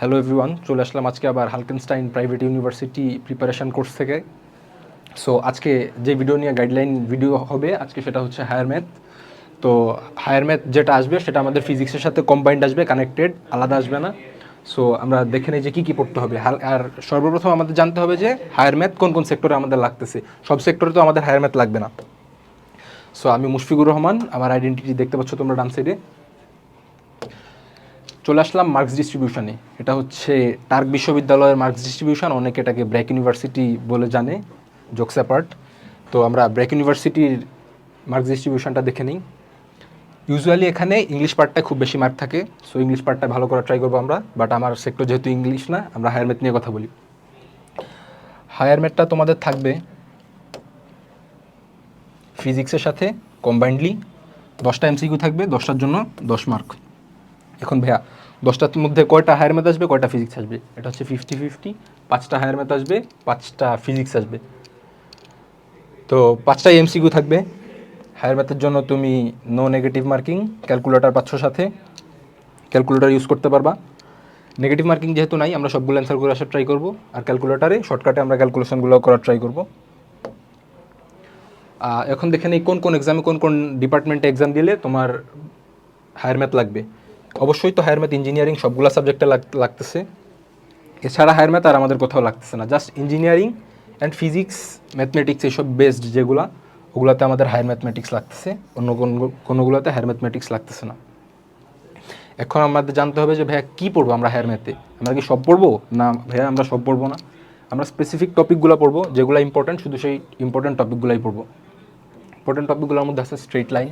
Hello everyone চলে আসলাম আজকে আবার Halkenstein private university preparation course থেকে। সো আজকে যে ভিডিও নিয়ে গাইডলাইন ভিডিও হবে, আজকে সেটা হচ্ছে হায়ার ম্যাথ তো হায়ার ম্যাথ যেটা আসবে, সেটা আমাদের ফিজিক্সের সাথে কম্বাইন্ড আসবে কানেক্টেড আলাদা আসবে না। সো আমরা দেখে নিই যে কী কী পড়তে হবে। আর সর্বপ্রথম আমাদের জানতে হবে যে হায়ার ম্যাথ কোন কোন সেক্টরে আমাদের লাগতেছে। সব সেক্টরে তো আমাদের হায়ার ম্যাথ লাগবে না। সো আমি মুশফিকুর রহমান, আমার আইডেন্টিটি দেখতে পাচ্ছ তোমরা ডান সাইডে চলে আসলাম মার্কস ডিস্ট্রিবিউশনে। এটা হচ্ছে টার্ক বিশ্ববিদ্যালয়ের মার্কস ডিস্ট্রিবিউশন, অনেকে এটাকে ব্র্যাক ইউনিভার্সিটি বলে জানে, জোকস অ্যাপার্ট। তো আমরা ব্র্যাক ইউনিভার্সিটির মার্কস ডিস্ট্রিবিউশনটা দেখে নিই। ইউজুয়ালি এখানে ইংলিশ পার্টটা খুব বেশি মার্ক থাকে সো ইংলিশ পার্টটা ভালো করার ট্রাই করব আমরা বাট আমার সেক্টর যেহেতু ইংলিশ না, আমরা হায়ার ম্যাথ নিয়ে কথা বলি। হায়ার ম্যাথটা তোমাদের থাকবে ফিজিক্সের সাথে কম্বাইন্ডলি দশটা এমসিকিউ থাকবে, দশটার জন্য দশ মার্ক এখন ভাইয়া, দশটার মধ্যে কয়টা হায়ার ম্যাথ আসবে, কয়টা ফিজিক্স আসবে? এটা হচ্ছে ফিফটি ফিফটি পাঁচটা হায়ার ম্যাথ আসবে, পাঁচটা ফিজিক্স আসবে। তো পাঁচটাই এমসিকিউ থাকবে। হায়ার ম্যাথের জন্য তুমি নো নেগেটিভ মার্কিং ক্যালকুলেটার পাচ্ছ সাথে। ক্যালকুলেটার ইউজ করতে পারবা। নেগেটিভ মার্কিং যেহেতু নাই, আমরা সবগুলো অ্যান্সার করে আসার ট্রাই করব। আর ক্যালকুলেটারে শর্টকাটে আমরা ক্যালকুলেশনগুলো করার ট্রাই করব। এখন দেখে নেই কোন কোন এক্সামে কোন কোন ডিপার্টমেন্টে এক্সাম দিলে তোমার হায়ার ম্যাথ লাগবে। অবশ্যই তো হায়ার ম্যাথ ইঞ্জিনিয়ারিং সবগুলো সাবজেক্টে লাগতেছে। এছাড়া হায়ার ম্যাথ আর আমাদের কোথাও লাগতেছে না। Just engineering and physics mathematics এইসব বেসড যেগুলো, ওগুলোতে আমাদের হায়ার ম্যাথমেটিক্স লাগতেছে। অন্য কোন, কোনোগুলোতে হায়ার ম্যাথমেটিক্স লাগতেছে না। এখন আমাদের জানতে হবে যে, ভাইয়া, কী পড়ব আমরা হায়ার ম্যাথে আমরা কি সব পড়ব? না, ভাইয়া, আমরা সব পড়ব না। আমরা স্পেসিফিক টপিকগুলো পড়ব, যেগুলো ইম্পর্টেন্ট শুধু সেই ইম্পর্টেন্ট টপিকগুলোই পড়ব। ইম্পর্টেন্ট টপিকগুলোর মধ্যে আছে straight line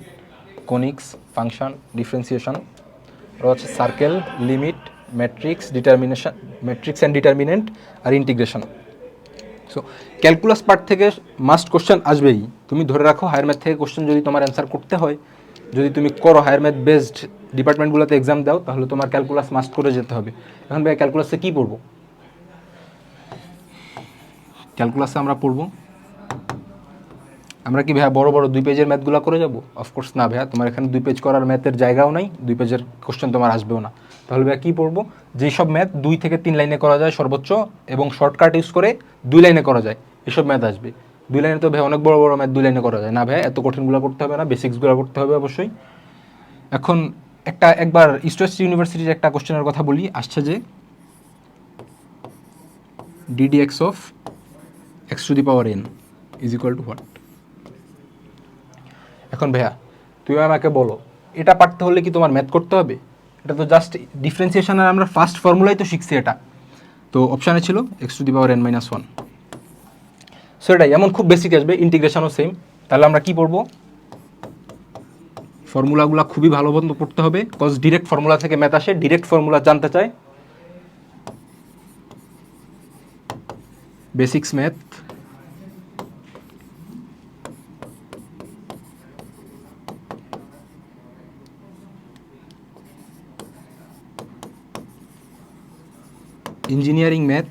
conics function differentiation হচ্ছে circle limit matrix determination matrix and determinant R integration so calculus part থেকে মাস্ট কোশ্চেন আসবেই। তুমি ধরে রাখো হায়ার ম্যাথ থেকে কোশ্চেন যদি তোমার অ্যান্সার করতে হয়, যদি তুমি করো হায়ার ম্যাথ বেসড ডিপার্টমেন্টগুলোতে এক্সাম দাও, তাহলে তোমার ক্যালকুলাস মাস্ট করে যেতে হবে। এখন ভাই ক্যালকুলাসে কী পড়ব? ক্যালকুলাসে আমরা পড়ব আমরা কি ভাইয়া বড় বড় দুই পেজের ম্যাথগুলো করে যাব? অফকোর্স না ভাইয়া, তোমার এখানে দুই পেজ করার ম্যাথের জায়গাও নাই, দুই পেজের কোশ্চেন তোমার আসবেও না। তাহলে ভাইয়া কী পড়ব? যেই সব ম্যাথ দুই থেকে তিন লাইনে করা যায় সর্বোচ্চ এবং শর্টকাট ইউজ করে দুই লাইনে করা যায়, এসব ম্যাথ আসবে। দুই লাইনে তো ভাই অনেক বড় বড় ম্যাথ দুই লাইনে করা যায়। না ভাই এত কঠিনগুলো করতে হবে না বেসিক্সগুলো করতে হবে অবশ্যই। এখন একটা, একবার ইস্ট ওয়েস্ট ইউনিভার্সিটির একটা কোশ্চেনের কথা বলি, আসছে যে d d x of x to the power n is equal to what এখন ভাইয়া, তুমি আমাকে বলো, এটা পারতে হলে কি তোমার ম্যাথ করতে হবে? এটা তো জাস্ট ডিফারেন্সিয়েশনের আমরা ফার্স্ট ফর্মুলাই তো শিখছি এটা। তো অপশানে ছিল x to the power n minus one so এটাই এমন খুব বেসিক আসবে ইন্টিগ্রেশনও সেম তাহলে আমরা কি পড়ব? ফর্মুলাগুলো খুবই ভালো মতো পড়তে হবে কজ ডিরেক্ট ফর্মুলা থেকে ম্যাথ আসে ডিরেক্ট ফর্মুলা জানতে চায়। বেসিক্স ম্যাথ ইঞ্জিনিয়ারিং ম্যাথ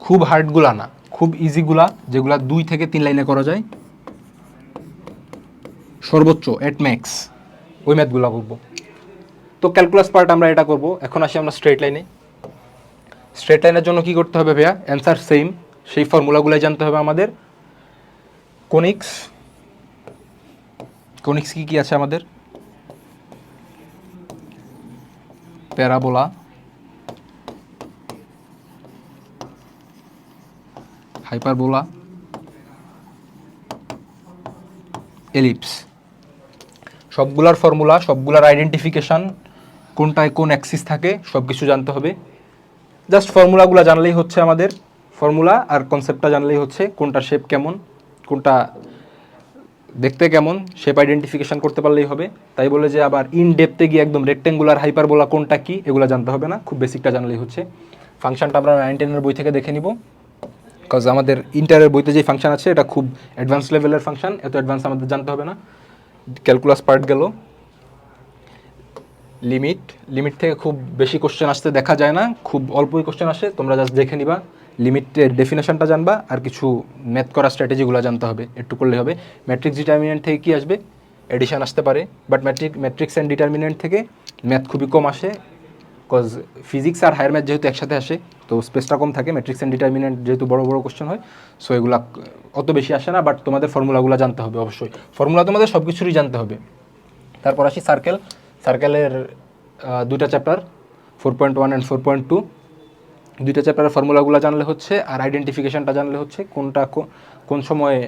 খুব হার্ডগুলা না, খুব ইজিগুলা, যেগুলা দুই থেকে তিন লাইনে করা যায়। সর্বোচ্চ এট ম্যাক্স ওই ম্যাথগুলো করব তো ক্যালকুলাস পার্ট আমরা এটা করব। এখন আসি আমরা স্ট্রেট লাইনে স্ট্রেট লাইনের জন্য কি করতে হবে ভাইয়া? অ্যান্সার সেম সেই ফর্মুলাগুলোই জানতে হবে আমাদের। কোনিক্স কোনিক্স কি কি আছে আমাদের? প্যারাবোলা। হাইপারবোলা। এলিপস। সবগুলার ফর্মুলা, সবগুলার আইডেন্টিফিকেশান, কোনটায় কোন অ্যাক্সিস থাকে সব কিছু জানতে হবে। জাস্ট ফর্মুলাগুলো জানলেই হচ্ছে আমাদের ফর্মুলা, আর কনসেপ্টটা জানলেই হচ্ছে কোনটা শেপ কেমন, কোনটা দেখতে কেমন? শেপ আইডেন্টিফিকেশন করতে পারলেই হবে। তাই বলে যে আবার ইন ডেপতে গিয়ে একদম রেক্টেঙ্গুলার হাইপারবোলা কোনটা কি, এগুলো জানতে হবে না। খুব বেসিকটা জানলেই হচ্ছে। ফাংশনটা আমরা নাইন টেনের বই থেকে দেখে নিব। বিকজ আমাদের ইন্টারের বইতে যে ফাংশন আছে, এটা খুব অ্যাডভান্স লেভেলের ফাংশন এত অ্যাডভান্স আমাদের জানতে হবে না। ক্যালকুলাস পার্ট গেল। লিমিট লিমিট থেকে খুব বেশি কোশ্চেন আসতে দেখা যায় না। খুব অল্পই কোশ্চেন আসে, তোমরা জাস্ট দেখে নিবা। লিমিটের ডেফিনেশনটা জানবা আর কিছু ম্যাথ করা স্ট্র্যাটেজিগুলো জানতে হবে, একটু করলে হবে। ম্যাট্রিক্স ডিটারমিনেন্ট থেকে কি আসবে? এডিশন আসতে পারে but matrix matrix and determinant থেকে ম্যাথ খুবই কম আসে বিকজ ফিজিক্স আর হায়ার ম্যাথ যেহেতু একসাথে আসে, তো স্পেসটা কম থাকে ম্যাট্রিক্স অ্যান্ড ডিটারমিনেন্ট যেহেতু বড় বড় কোশ্চেন হয় সো এগুলা অত বেশি আসে না বাট তোমাদের ফর্মুলাগুলো জানতে হবে অবশ্যই। ফর্মুলা তোমাদের সব কিছুরই জানতে হবে। তারপর আসি সার্কেল সার্কেলের দুটা chapter four point one and four point two দুইটা চ্যাপ্টারের ফর্মুলাগুলো জানলে হচ্ছে আর আইডেন্টিফিকেশনটা জানলে হচ্ছে কোনটা কোন সময়ে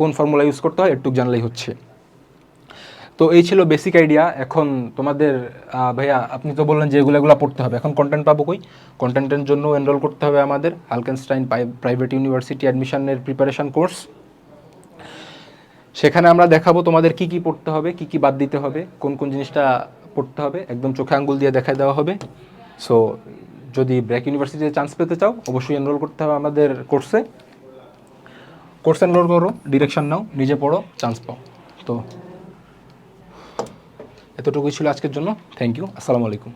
কোন ফর্মুলা ইউজ করতে হয় একটু জানলেই হচ্ছে। তো এই ছিল বেসিক আইডিয়া এখন তোমাদের ভাইয়া, আপনি তো বললেন যে এগুলো পড়তে হবে। এখন কন্টেন্ট পাবো কই? কন্টেন্টের জন্য এনরোল করতে হবে আমাদের হালকেনস্টাইন প্রাইভেট ইউনিভার্সিটি অ্যাডমিশনের প্রিপারেশন কোর্স সেখানে আমরা দেখাবো তোমাদের কি কি পড়তে হবে, কি কি বাদ দিতে হবে, কোন কোন জিনিসটা পড়তে হবে। একদম চোখে আঙ্গুল দিয়ে দেখাই দেওয়া হবে। সো যদি ব্র্যাক ইউনিভার্সিটিতে চান্স পেতে চাও, অবশ্যই এনরোল করতে হবে আমাদের কোর্সে কোর্স এনরোল করো ডিরেকশন নাও, নিজে পড়ো চান্স পাও। তো, এতটুকুই ছিল আজকের জন্য। থ্যাংক ইউ আসসালামু আলাইকুম।